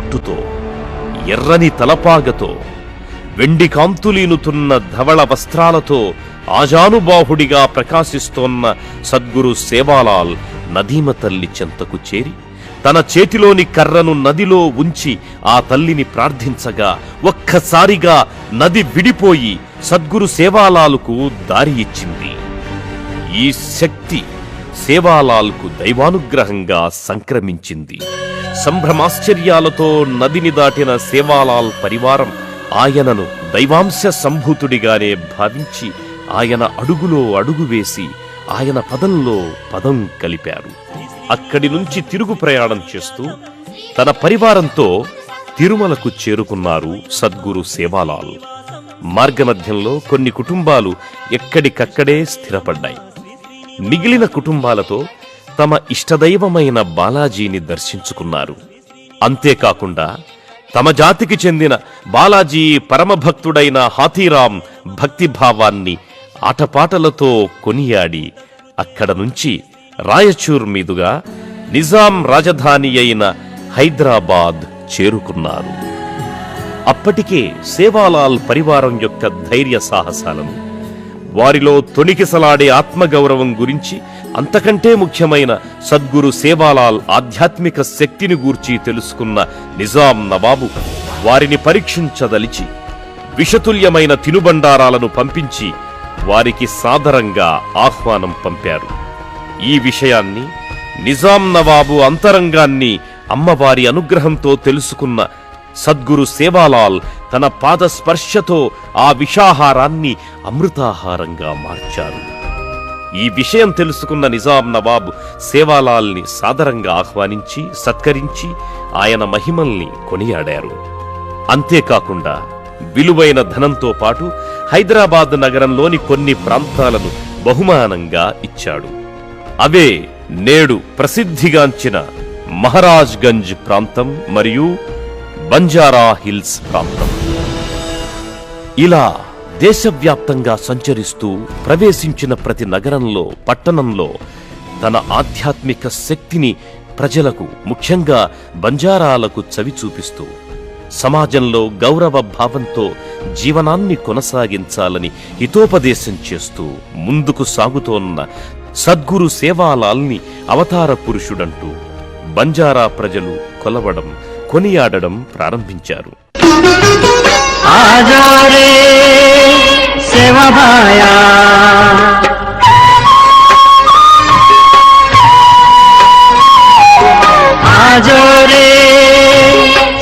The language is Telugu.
పొట్టుతో ఎర్రని తలపాగతో వెండి కాంతులీనుతున్న ధవళ వస్త్రాలతో ఆజానుబాహుడిగా ప్రకాశిస్తోన్న సద్గురు సేవాలాల్ నదీమ తల్లి చెంతకు చేరి తన చేతిలోని కర్రను నదిలో ఉంచి ఆ తల్లిని ప్రార్థించగా ఒక్కసారిగా నది విడిపోయి సద్గురు సేవాలాలకు దారి ఇచ్చింది. ఈ శక్తి సేవాలాల్కు దైవానుగ్రహంగా సంక్రమించింది. సంభ్రమాశ్చర్యాలతో నదిని దాటిన సేవాలాల్ పరివారం ఆయనను దైవాంశ సంభూతుడిగానే భావించి ఆయన అడుగులో అడుగు వేసి ఆయన పదంలో పదం కలిపారు. అక్కడి నుంచి తిరుగు ప్రయాణం చేస్తూ తన పరివారంతో తిరుమలకు చేరుకున్నారు సద్గురు సేవాలాల్. మార్గమధ్యంలో కొన్ని కుటుంబాలు ఎక్కడికక్కడే స్థిరపడ్డాయి. మిగిలిన కుటుంబాలతో తమ ఇష్టదైవమైన బాలాజీని దర్శించుకున్నారు. అంతేకాకుండా తమ జాతికి చెందిన బాలాజీ పరమభక్తుడైన హాతీరాం భక్తిభావాన్ని ఆటపాటలతో కొనియాడి అక్కడ నుంచి రాయచూర్ మీదుగా నిజాం రాజధాని అయిన హైదరాబాద్ చేరుకున్నారు. అప్పటికే సేవాలాల్ పరివారం యొక్క ధైర్య సాహసాలను వారిలో తొణికిసలాడే ఆత్మగౌరవం గురించి అంతకంటే ముఖ్యమైన సద్గురు సేవాలాల్ ఆధ్యాత్మిక శక్తిని గూర్చి తెలుసుకున్న నిజాం నవాబు వారిని పరీక్షించదలిచి విషతుల్యమైన తినుబండారాలను పంపించి వారికి సాదరంగా ఆహ్వానం పంపారు. ఈ విషయాన్ని నిజాం నవాబు అంతరంగాన్ని అమ్మవారి అనుగ్రహంతో తెలుసుకున్న సద్గురు సేవాలాల్ తన పాద స్పర్శతో ఆ విషాహారాన్ని అమృతాహారంగా మార్చారు. ఈ విషయం తెలుసుకున్న నిజాం నవాబ్ సేవాలాల్ని సాదరంగా ఆహ్వానించి సత్కరించి ఆయన మహిమల్ని కొనియాడారు. అంతేకాకుండా విలువైన ధనంతో పాటు హైదరాబాద్ నగరంలోని కొన్ని ప్రాంతాలను బహుమానంగా ఇచ్చాడు. అవే నేడు ప్రసిద్ధిగాంచిన మహారాజ్గంజ్ ప్రాంతం మరియు బంజారా హిల్స్ ప్రాంతం. ఇలా దేశవ్యాప్తంగా సంచరిస్తూ ప్రవేశించిన ప్రతి నగరంలో పట్టణంలో తన ఆధ్యాత్మిక శక్తిని ప్రజలకు ముఖ్యంగా బంజారాలకు చవి చూపిస్తూ సమాజంలో గౌరవ భావంతో జీవనాన్ని కొనసాగించాలని హితోపదేశం చేస్తూ ముందుకు సాగుతోన్న సద్గురు సేవాలాల్ని అవతార పురుషుడంటూ బంజారా ప్రజలు కొలవడం కొనియాడడం ప్రారంభించారు. ఆజారే da